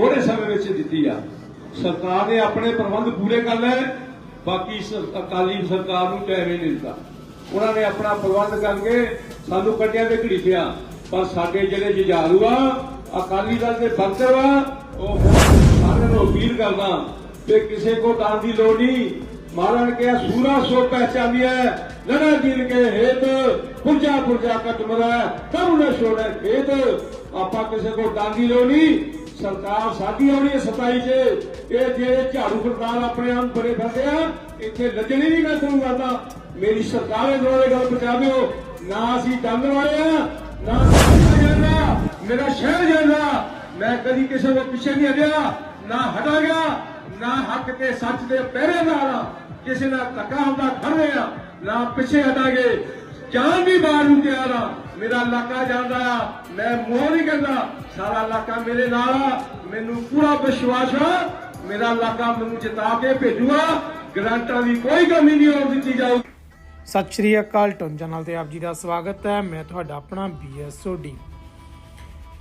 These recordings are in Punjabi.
ਥੋੜੇ ਸਮੇਂ ਵਿੱਚ ਦਿੱਤੀ ਆ। ਸਰਕਾਰ ਨੇ ਆਪਣੇ ਪ੍ਰਬੰਧ ਪੂਰੇ ਕਰ ਲਏ, ਬਾਕੀ ਅਕਾਲੀ ਸਰਕਾਰ ਨੂੰ ਟਾਈਮ ਹੀ ਨਹੀਂ ਦਿੱਤਾ। ਉਹਨਾਂ ਨੇ ਆਪਣਾ ਪ੍ਰਬੰਧ ਕਰਕੇ ਸਾਨੂੰ ਕੱਢਿਆ ਤੇ ਘੜੀ ਪਿਆ। ਪਰ ਸਾਡੇ ਜਿਹੜੇ ਜੁਝਾਰੂ ਆ, ਅਕਾਲੀ ਦਲ ਦੇ ਵਰਕਰ ਆ, ਉਹ ਸਾਰਿਆਂ ਨੂੰ ਅਪੀਲ ਕਰਦਾ ਕਿ ਕਿਸੇ ਕੋ ਦਾਨ ਦੀ ਲੋੜ ਨਹੀਂ। ਮਹਾਰਾਜ ਕੇ ਸੂਰਾ ਸੋ ਪਹਿਚਾਨੀਐ ਲੜਾ ਜਿਨ ਕੇ ਹੇਤ, ਪੁਰਜਾ ਪੁਰਜਾ ਕਟਮਰਾ ਕਰੂ ਛੋੜੇ ਖੇਤ। ਆਪਾਂ ਕਿਸੇ ਕੋ ਦਾਨ ਦੀ ਲੋੜ ਨਹੀਂ। ਸਰਕਾਰ ਸਾਡੀ ਆਉਣੀ ਹੈ 27 ਚ, ਇਹ ਜਿਹੜੇ ਝਾੜੂ ਸਰਕਾਰ ਆਪਣੇ ਆਪ ਬੜੇ ਫਿਰਦੇ ਆ, ਇੱਥੇ ਲੱਜਣੀ ਨਹੀਂ ਮੈਂ ਤੁਹਾਨੂੰ ਕਰਦਾ। ਮੇਰੀ ਸਰਕਾਰ ਇਹਨਾਂ ਦੇ ਗੱਲ ਪਹੁੰਚਾ ਦਿਓ। ਨਾ ਅਸੀਂ ਡੰਗ ਵਾਲੇ ਆ, ਨਾ ਜਾਂਦਾ, ਮੇਰਾ ਸ਼ਹਿਰ ਜਾਂਦਾ। ਮੈਂ ਕਦੀ ਕਿਸੇ ਦੇ ਪਿੱਛੇ ਨਹੀਂ ਹਟਿਆ, ਨਾ ਹਟਾ ਗਿਆ, ਨਾ ਹੱਕ ਤੇ ਸੱਚ ਦੇ ਪਹਿਰੇਦਾਰ ਆ ਕਿਸੇ ਨਾਲ ਧੱਕਾ ਹੁੰਦਾ ਖੜੇ ਆ, ਨਾ ਪਿੱਛੇ ਹਟਾਂਗੇ। ਜਾਨ ਵੀ ਬਾਹਰ ਨੂੰ ਤਿਆਰ ਆ। ਮੇਰਾ ਇਲਾਕਾ ਜਾਂਦਾ ਆ। ਮੈਂ ਮੋਹ ਨਹੀਂ ਕਹਿੰਦਾ ਸਾਰਾ ਇਲਾਕਾ ਮੇਰੇ ਨਾਲ ਆ। ਮੈਨੂੰ ਪੂਰਾ ਵਿਸ਼ਵਾਸ ਆ। ਮੇਰਾ ਇਲਾਕਾ ਮੈਨੂੰ ਜਿਤਾ ਕੇ ਭੇਜੂਗਾ। ਗਰੰਟਾਂ ਦੀ ਕੋਈ ਕਮੀ ਨਹੀਂ ਹੋਣ ਦਿੱਤੀ ਜਾਊਗੀ। ਸਤਿ ਸ਼੍ਰੀ ਅਕਾਲ ਟੁਨ ਚੈਨਲ ਤੇ ਆਪ ਜੀ ਦਾ ਸਵਾਗਤ ਹੈ। ਮੈਂ ਤੁਹਾਡਾ ਆਪਣਾ ਬੀਐਸਓਡੀ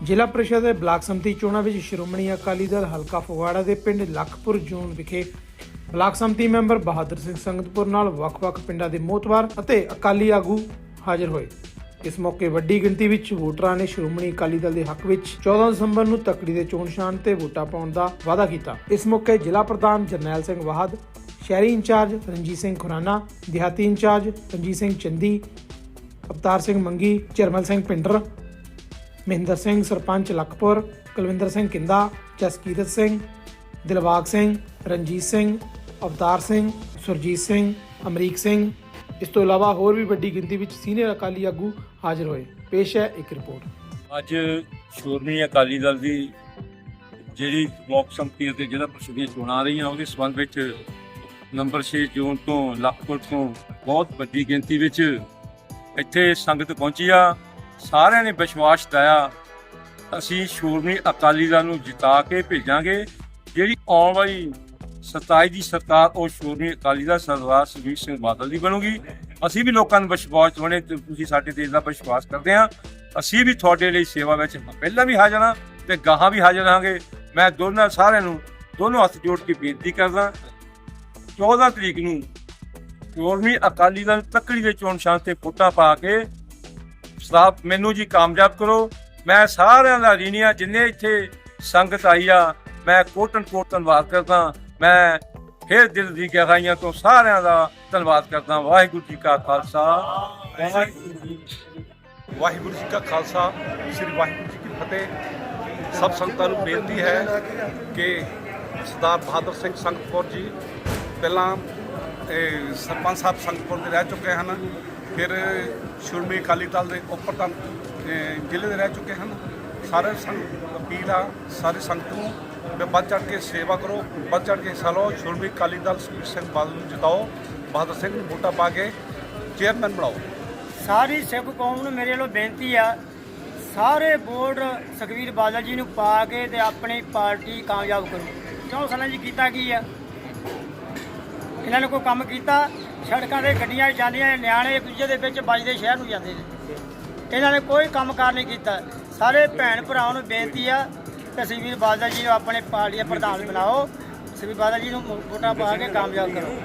ਜ਼ਿਲ੍ਹਾ ਪ੍ਰੀਸ਼ਦ ਦੇ ਬਲਾਕ ਸੰਮਤੀ ਚੋਣਾਂ ਵਿੱਚ ਸ਼੍ਰੋਮਣੀ ਅਕਾਲੀ ਦਲ ਹਲਕਾ ਫਗਵਾੜਾ ਦੇ ਪਿੰਡ ਲਖਪੁਰ ਜ਼ੋਨ ਵਿਖੇ ਬਲਾਕ ਸੰਮਤੀ ਮੈਂਬਰ ਬਹਾਦਰ ਸਿੰਘ ਸੰਗਤਪੁਰ ਨਾਲ ਵੱਖ-ਵੱਖ ਪਿੰਡਾਂ ਦੇ ਮੋਤਵਾਰ ਅਤੇ ਅਕਾਲੀ ਆਗੂ ਹਾਜ਼ਰ ਹੋਏ। ਇਸ ਮੌਕੇ ਵੱਡੀ ਗਿਣਤੀ ਵਿੱਚ ਵੋਟਰਾਂ ਨੇ ਸ਼੍ਰੋਮਣੀ ਅਕਾਲੀ ਦਲ ਦੇ ਹੱਕ ਵਿੱਚ 14 ਦਸੰਬਰ ਨੂੰ ਤਕੜੀ ਦੇ ਚੋਣ ਨਿਸ਼ਾਨ ਤੇ ਵੋਟਾਂ ਪਾਉਣ ਦਾ ਵਾਅਦਾ ਕੀਤਾ। ਇਸ ਮੌਕੇ ਜ਼ਿਲ੍ਹਾ ਪ੍ਰਧਾਨ ਜਰਨੈਲ ਸਿੰਘ ਵਾਹਦ, ਸ਼ਹਿਰੀ ਇੰਚਾਰਜ ਰਣਜੀਤ ਸਿੰਘ ਖੁਰਾਨਾ, ਦਿਹਾਤੀ ਇੰਚਾਰਜ ਰਣਜੀਤ ਸਿੰਘ ਚੰਦੀ, ਅਵਤਾਰ ਸਿੰਘ ਮੰਗੀ ਚਰਮਲ ਸਿੰਘ ਪਿੰਡਰ, ਮਹਿੰਦਰ ਸਿੰਘ ਸਰਪੰਚ ਲਖਪੁਰ, ਕੁਲਵਿੰਦਰ ਸਿੰਘ ਕਿੰਦਾ, ਜਸਕੀਰਤ ਸਿੰਘ ਦਿਲਵਾਗ ਸਿੰਘ, ਰਣਜੀਤ ਸਿੰਘ ਅਵਤਾਰ ਸਿੰਘ, ਸੁਰਜੀਤ ਸਿੰਘ, ਅਮਰੀਕ ਸਿੰਘ। ਇਸ ਤੋਂ ਇਲਾਵਾ ਹੋਰ ਵੀ ਵੱਡੀ ਗਿਣਤੀ ਵਿੱਚ ਸੀਨੀਅਰ ਅਕਾਲੀ ਆਗੂ ਹਾਜ਼ਰ ਹੋਏ। ਪੇਸ਼ ਹੈ ਇੱਕ ਰਿਪੋਰਟ। ਅੱਜ ਸ਼੍ਰੋਮਣੀ ਅਕਾਲੀ ਦਲ ਦੀ ਜਿਹੜੀ ਬਲਾਕ ਸੰਮਤੀ ਅਤੇ ਜਿਹੜਾ ਪ੍ਰੀਸ਼ਦ ਦੀਆਂ ਚੋਣਾਂ ਆ ਰਹੀਆਂ, ਉਹਦੇ ਸੰਬੰਧ ਵਿੱਚ ਨੰਬਰ 6 ਜੂਨ ਤੋਂ ਲਖਪੁਰ ਤੋਂ ਬਹੁਤ ਵੱਡੀ ਗਿਣਤੀ ਵਿੱਚ ਇੱਥੇ ਸੰਗਤ ਪਹੁੰਚੀ ਆ। ਸਾਰਿਆਂ ਨੇ ਵਿਸ਼ਵਾਸ ਦਿਆ ਅਸੀਂ ਸ਼੍ਰੋਮਣੀ ਅਕਾਲੀ ਦਲ ਨੂੰ ਜਿਤਾ ਕੇ ਭੇਜਾਂਗੇ। ਜਿਹੜੀ ਆਉਣ ਵਾਲੀ 27 ਦੀ ਸਰਕਾਰ, ਉਹ ਸ਼੍ਰੋਮਣੀ ਅਕਾਲੀ ਦਲ ਸਰਦਾਰ ਸੁਖਬੀਰ ਸਿੰਘ ਬਾਦਲ ਦੀ ਬਣੂਗੀ। ਅਸੀਂ ਵੀ ਲੋਕਾਂ ਨੂੰ ਵਿਸ਼ਵਾਸ ਬਣੇ ਤੁਸੀਂ ਸਾਡੇ ਤੇ ਦਾ ਵਿਸ਼ਵਾਸ ਕਰਦੇ ਆ ਅਸੀਂ ਵੀ ਤੁਹਾਡੇ ਲਈ ਸੇਵਾ ਵਿੱਚ ਪਹਿਲਾਂ ਵੀ ਹਾਜ਼ਰ ਹਾਂ ਤੇ ਗਾਹਾਂ ਵੀ ਹਾਜ਼ਰ ਹਾਂਗੇ ਮੈਂ ਦੋਨਾਂ ਸਾਰਿਆਂ ਨੂੰ ਦੋਨੋਂ ਹੱਥ ਜੋੜ ਕੇ ਬੇਨਤੀ ਕਰਦਾ 14 ਤਰੀਕ ਨੂੰ ਸ਼੍ਰੋਮਣੀ ਅਕਾਲੀ ਦਲ ਤੱਕੜੀ ਦੇ ਚੋਣ ਸ਼ਾਂਤ ਤੇ ਫੋਟਾ ਪਾ ਕੇ ਸਟਾਫ ਮੈਨੂੰ ਜੀ ਕਾਮਯਾਬ ਕਰੋ। ਮੈਂ ਸਾਰਿਆਂ ਦਾ ਰੀਨੀਆਂ, ਜਿੰਨੇ ਇੱਥੇ ਸੰਗਤ ਆਈ ਆ, ਮੈਂ ਕੋਟਨ ਕੋਟ ਧੰਨਵਾਦ ਕਰਦਾ ਮੈਂ ਫਿਰ ਦਿਲ ਦੀ ਗਹਿਰਾਈਆਂ ਤੋਂ ਸਾਰਿਆਂ ਦਾ ਧੰਨਵਾਦ ਕਰਦਾ ਵਾਹਿਗੁਰੂ ਜੀ ਕਾ ਖਾਲਸਾ। ਵਾਹਿਗੁਰੂ ਜੀ ਵਾਹਿਗੁਰੂ ਜੀ ਕਾ ਖਾਲਸਾ, ਸ੍ਰੀ ਵਾਹਿਗੁਰੂ ਜੀ ਕੀ ਫਤਿਹ। ਸਭ ਸੰਗਤਾਂ ਨੂੰ ਬੇਨਤੀ ਹੈ ਕਿ ਸਰਦਾਰ ਬਹਾਦਰ ਸਿੰਘ ਸੰਗਤਪੁਰ ਜੀ, ਪਹਿਲਾਂ ਸਰਪੰਚ ਸਾਹਿਬ ਸੰਗਤਪੁਰ ਦੇ ਰਹਿ ਚੁੱਕੇ ਹਨ, ਫਿਰ ਸ਼੍ਰੋਮਣੀ ਅਕਾਲੀ ਦਲ ਦੇ ਉਪ ਪ੍ਰਧਾਨ ਜ਼ਿਲ੍ਹੇ ਦੇ ਰਹਿ ਚੁੱਕੇ ਹਨ। ਸਾਰੇ ਸੰਗਤ ਅਪੀਲ ਆ, ਸਾਰੇ ਸੰਗਤ ਨੂੰ ਕਿ ਵੱਧ ਚੜ੍ਹ ਕੇ ਸੇਵਾ ਕਰੋ, ਵੱਧ ਚੜ ਕੇ ਹਿੱਸਾ ਲਓ। ਸ਼੍ਰੋਮਣੀ ਅਕਾਲੀ ਦਲ ਸੁਖਬੀਰ ਸਿੰਘ ਬਾਦਲ ਨੂੰ ਜਿਤਾਓ। ਬਹਾਦਰ ਸਿੰਘ ਨੂੰ ਵੋਟਾਂ ਪਾ ਕੇ ਚੇਅਰਮੈਨ ਬਣਾਓ। ਸਾਰੀ ਸਿੱਖ ਕੌਮ ਨੂੰ ਮੇਰੇ ਵੱਲੋਂ ਬੇਨਤੀ ਆ, ਸਾਰੇ ਵੋਟ ਸੁਖਵੀਰ ਬਾਦਲ ਜੀ ਨੂੰ ਪਾ ਕੇ ਤੇ ਆਪਣੀ ਪਾਰਟੀ ਕਾਮਯਾਬ ਕਰੋ। ਕਿਉਂ ਸਾਲਾਂ ਜੀ ਕੀਤਾ ਕੀ ਆ? ਇਹਨਾਂ ਨੇ ਕੋਈ ਕੰਮ ਕੀਤਾ? ਸੜਕਾਂ ਤੇ ਗੱਡੀਆਂ ਜਾਂਦੀਆਂ ਨਿਆਣੇ ਇੱਕ ਦੂਜੇ ਦੇ ਵਿੱਚ ਵੱਜਦੇ ਸ਼ਹਿਰ ਨੂੰ ਜਾਂਦੇ ਨੇ। ਇਹਨਾਂ ਨੇ ਕੋਈ ਕੰਮ ਕਾਰ ਨਹੀਂ ਕੀਤਾ। ਸਾਰੇ ਭੈਣ ਭਰਾਵਾਂ ਨੂੰ ਬੇਨਤੀ ਆ ਕਿ ਸੁਖਵੀਰ ਬਾਦਲ ਜੀ ਨੂੰ ਆਪਣੇ ਪਾਰਟੀ ਦਾ ਪ੍ਰਧਾਨ ਬਣਾਓ। ਸੁਖਵੀਰ ਬਾਦਲ ਜੀ ਨੂੰ ਵੋਟਾਂ ਪਾ ਕੇ ਕਾਮਯਾਬ ਕਰੋ।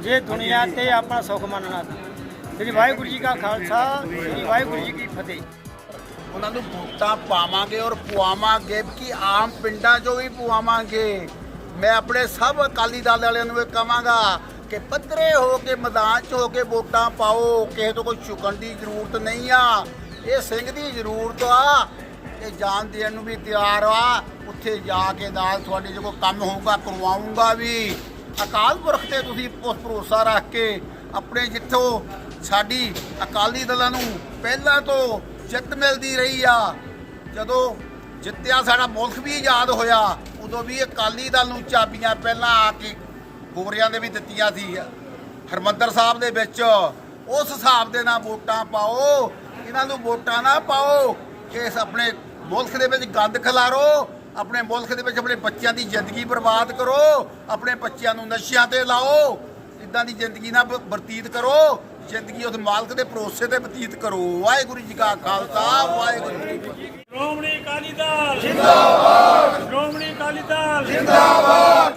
ਜੇ ਦੁਨੀਆ ਤੇ ਆਪਣਾ ਸੁੱਖ ਮੰਨਣਾ ਤਾਂ। ਸ੍ਰੀ ਵਾਹਿਗੁਰੂ ਜੀ ਕਾ ਖਾਲਸਾ ਸ੍ਰੀ ਵਾਹਿਗੁਰੂ ਜੀ ਕੀ ਫਤਿਹ। ਉਹਨਾਂ ਨੂੰ ਵੋਟਾਂ ਪਾਵਾਂਗੇ ਔਰ ਪਵਾਵਾਂਗੇ ਕਿ ਆਮ ਪਿੰਡਾਂ 'ਚੋਂ ਵੀ ਪਵਾਵਾਂਗੇ ਮੈਂ ਆਪਣੇ ਸਭ ਅਕਾਲੀ ਦਲ ਵਾਲਿਆਂ ਨੂੰ ਇਹ ਕਹਾਂਗਾ ਕਿ ਪੱਧਰੇ ਹੋ ਕੇ ਮੈਦਾਨ 'ਚ ਹੋ ਕੇ ਵੋਟਾਂ ਪਾਓ। ਕਿਸੇ ਤੋਂ ਕੋਈ ਝੁਕਣ ਦੀ ਜ਼ਰੂਰਤ ਨਹੀਂ ਆ। ਇਹ ਸਿੰਘ ਦੀ ਜ਼ਰੂਰਤ ਆ। ਇਹ ਜਾਨ ਦੇਣ ਨੂੰ ਵੀ ਤਿਆਰ ਆ। ਉੱਥੇ ਜਾ ਕੇ ਨਾਲ ਤੁਹਾਡੇ ਜੇ ਕੋਈ ਕੰਮ ਹੋਊਗਾ, ਕਰਵਾਉਂਗਾ ਵੀ। ਅਕਾਲ ਪੁਰਖ ਤੇ ਤੁਸੀਂ ਉਸ ਭਰੋਸਾ ਰੱਖ ਕੇ ਆਪਣੇ ਜਿੱਥੋਂ ਸਾਡੀ ਅਕਾਲੀ ਦਲਾਂ ਨੂੰ ਪਹਿਲਾਂ ਤੋਂ ਜਿੱਤ ਮਿਲਦੀ ਰਹੀ ਆ। ਜਦੋਂ ਜਿੱਤਿਆ ਸਾਡਾ ਮੁਲਕ ਵੀ ਆਜ਼ਾਦ ਹੋਇਆ, ਉਦੋਂ ਵੀ ਅਕਾਲੀ ਦਲ ਨੂੰ ਚਾਬੀਆਂ ਪਹਿਲਾਂ ਆ ਕੇ ਗੋਰਿਆਂ ਦੇ ਵੀ ਦਿੱਤੀਆਂ ਸੀ। ਹਰਮੰਦਰ ਸਾਹਿਬ ਦੇ ਵਿੱਚ ਉਸ ਹਿਸਾਬ ਦੇ ਨਾਲ ਵੋਟਾਂ ਪਾਓ। ਇਹਨਾਂ ਨੂੰ ਵੋਟਾਂ ਨਾ ਪਾਓ। ਕਿ ਇਸ ਆਪਣੇ ਮੁਲਕ ਦੇ ਵਿੱਚ ਗੰਦ ਖਿਲਾਰੋ ਆਪਣੇ ਮੁਲਕ ਦੇ ਵਿੱਚ ਆਪਣੇ ਬੱਚਿਆਂ ਦੀ ਜ਼ਿੰਦਗੀ ਬਰਬਾਦ ਕਰੋ ਆਪਣੇ ਬੱਚਿਆਂ ਨੂੰ ਨਸ਼ਿਆਂ ਤੇ ਲਾਓ ਇਦਾਂ ਦੀ ਜ਼ਿੰਦਗੀ ਨਾ ਬ- ਬਤੀਤ ਕਰੋ ਜ਼ਿੰਦਗੀ ਉਸ ਮਾਲਕ ਦੇ ਭਰੋਸੇ ਤੇ ਬਤੀਤ ਕਰੋ। ਵਾਹਿਗੁਰੂ ਜੀ ਕਾ ਖਾਲਸਾ ਵਾਹਿਗੁਰੂ ਜੀ ਕੀ ਫਤਿਹ। ਸ਼੍ਰੋਮਣੀ ਅਕਾਲੀ ਦਲ। ਜਿੰਦਾਬਾਦ। ਸ਼੍ਰੋਮਣੀ ਅਕਾਲੀ ਅਕਾਲੀ ਦਲ। ਜਿੰਦਾਬਾਦ।